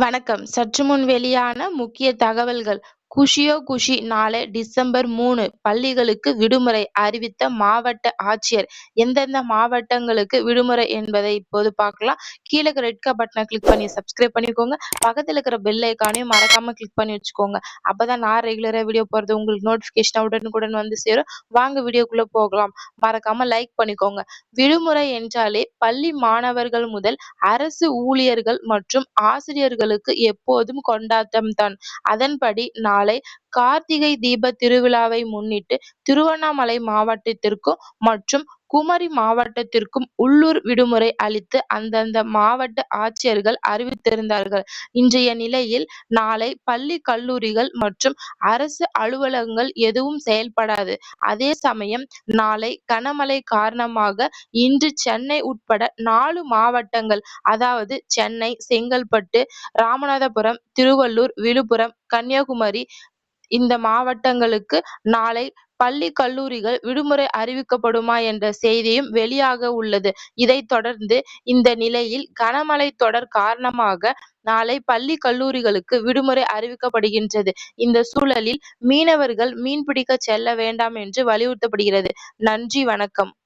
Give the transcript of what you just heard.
வணக்கம். சற்று முன் வெளியான முக்கிய தகவல்கள். குஷியோ குஷி நாளை டிசம்பர் மூணு பள்ளிகளுக்கு விடுமுறை அறிவித்த மாவட்ட ஆட்சியர். எந்தெந்த மாவட்டங்களுக்கு விடுமுறை என்பதை இப்போது பார்க்கலாம். கீழே ரெட் கா பட்டனை கிளிக் பண்ணி சப்ஸ்கிரைப் பண்ணிக்கோங்க. பக்கத்தில் இருக்கிற பெல் ஐக்கானையும் மறக்காம கிளிக் பண்ணி வச்சுக்கோங்க. அப்பதான் நான் ரெகுலரா வீடியோ போறது உங்களுக்கு நோட்டிபிகேஷன் உடனுக்குடன் வந்து சேரும். வாங்க வீடியோக்குள்ள போகலாம். மறக்காம லைக் பண்ணிக்கோங்க. விடுமுறை என்றாலே பள்ளி மாணவர்கள் முதல் அரசு ஊழியர்கள் மற்றும் ஆசிரியர்களுக்கு எப்போதும் கொண்டாட்டம் தான் அதன்படி நான் கார்த்திகை தீப திருவிழாவை முன்னிட்டு திருவண்ணாமலை மாவட்டத்திற்கும் மற்றும் குமரி மாவட்டத்திற்கும் உள்ளூர் விடுமுறை அளித்து அந்தந்த மாவட்ட ஆட்சியர்கள் அறிவித்திருந்தார்கள். இன்றைய நிலையில் நாளை பள்ளி கல்லூரிகள் மற்றும் அரசு அலுவலகங்கள் எதுவும் செயல்படாது. அதே சமயம் நாளை கனமழை காரணமாக இன்று சென்னை உட்பட நாலு மாவட்டங்கள் அதாவது சென்னை செங்கல்பட்டு ராமநாதபுரம் திருவள்ளூர் விழுப்புரம் கன்னியாகுமரி இந்த மாவட்டங்களுக்கு நாளை பள்ளி கல்லூரிகள் விடுமுறை அறிவிக்கப்படுமா என்ற செய்தியும் வெளியாக உள்ளது. இதைத் தொடர்ந்து இந்த நிலையில் கனமழை தொடர் காரணமாக நாளை பள்ளி கல்லூரிகளுக்கு விடுமுறை அறிவிக்கப்படுகின்றது. இந்த சூழலில் மீனவர்கள் மீன்பிடிக்க செல்ல வேண்டாம் என்று வலியுறுத்தப்படுகிறது. நன்றி வணக்கம்.